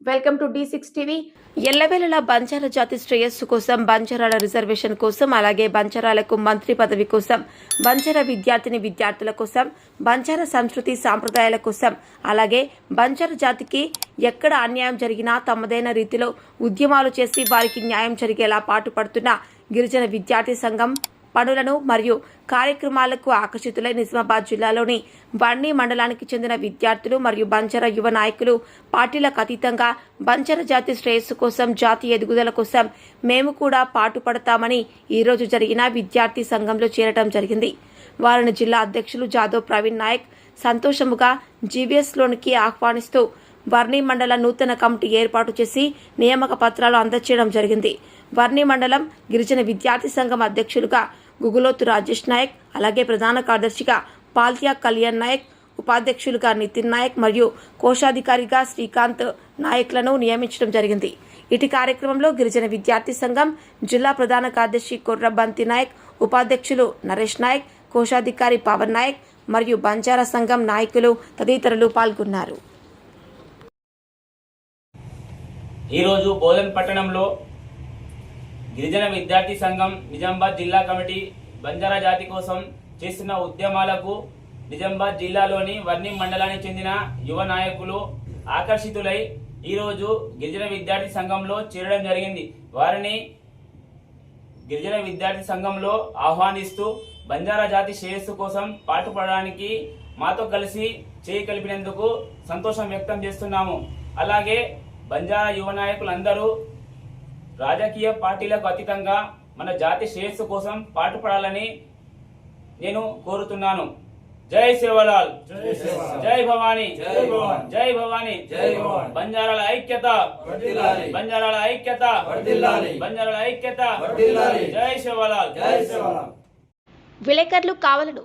Welcome to D six TV. ఎల్లవేళలా బంజారా జాతి శ్రేయస్సు కోసం బంజారాల రిజర్వేషన్ కోసం అలాగే బంజారాలకు మంత్రి పదవి కోసం బంజారా విద్యార్థిని విద్యార్థుల కోసం బంజారా సంస్కృతి సాంప్రదాయాల కోసం అలాగే బంజారా జాతికి ఎక్కడ అన్యాయం జరిగినా తమదైన రీతిలో ఉద్యమాలు చేసి వారికి న్యాయం జరిగేలా పాటుపడుతున్న గిరిజన విద్యార్థి సంఘం పనులను మరియు కార్యక్రమాలకు ఆకర్షితులై నిజామాబాద్ జిల్లాలోని బండి మండలానికి చెందిన విద్యార్థులు మరియు బంచర యువ నాయకులు పార్టీలకు అతీతంగా బంచర జాతి శ్రేయస్సు కోసం జాతి ఎదుగుదల కోసం మేము కూడా పాటుపడతామని ఈరోజు జరిగిన విద్యార్థి సంఘంలో చేరటం జరిగింది. వారిని జిల్లా అధ్యక్షులు జాదవ్ ప్రవీణ్ నాయక్ సంతోషముగా జీవీఎస్లోనికి ఆహ్వానిస్తూ వర్ణి మండల నూతన కమిటీ ఏర్పాటు చేసి నియామక పత్రాలు అందచేయడం జరిగింది. వర్ణి మండలం గిరిజన విద్యార్థి సంఘం అధ్యక్షులుగా గుగులోతు రాజేష్ నాయక్ అలాగే ప్రధాన కార్యదర్శిగా పాల్తియా కళ్యాణ్ నాయక్ ఉపాధ్యక్షులుగా నితిన్ నాయక్ మరియు కోశాధికారిగా శ్రీకాంత్ నాయక్లను నియమించడం జరిగింది. ఇటు కార్యక్రమంలో గిరిజన విద్యార్థి సంఘం జిల్లా ప్రధాన కార్యదర్శి కొర్ర బంతి నాయక్ ఉపాధ్యక్షులు నరేష్ నాయక్ కోశాధికారి పవన్ నాయక్ మరియు బంజారా సంఘం నాయకులు తదితరులు పాల్గొన్నారు. ఈరోజు బోధన్ పట్టణంలో గిరిజన విద్యార్థి సంఘం నిజామాబాద్ జిల్లా కమిటీ బంజారా జాతి కోసం చేస్తున్న ఉద్యమాలకు నిజామాబాద్ జిల్లాలోని వర్ణి మండలానికి చెందిన యువ నాయకులు ఆకర్షితులై ఈరోజు గిరిజన విద్యార్థి సంఘంలో చేరడం జరిగింది. వారిని గిరిజన విద్యార్థి సంఘంలో ఆహ్వానిస్తూ బంజారా జాతి శ్రేయస్సు కోసం పాటుపడడానికి మాతో కలిసి చేయి కలిపినందుకు సంతోషం వ్యక్తం చేస్తున్నాము. అలాగే బంజారా యువ నాయకులందరూ రాజకీయ పార్టీలకు అతీతంగా మన జాతి శ్రేయస్సు కోసం పాటుపడాలని నేను కోరుతున్నాను జై సేవలాల్ జై భవానీ జై భవానీ. జై భవానీ జై భవానీ. బంజారాల ఐక్యత వర్ధిల్లాలి. బంజారాల ఐక్యత వర్ధిల్లాలి. బంజారాల ఐక్యత వర్ధిల్లాలి. జై సేవలాల్. విలేకరులు కావాలను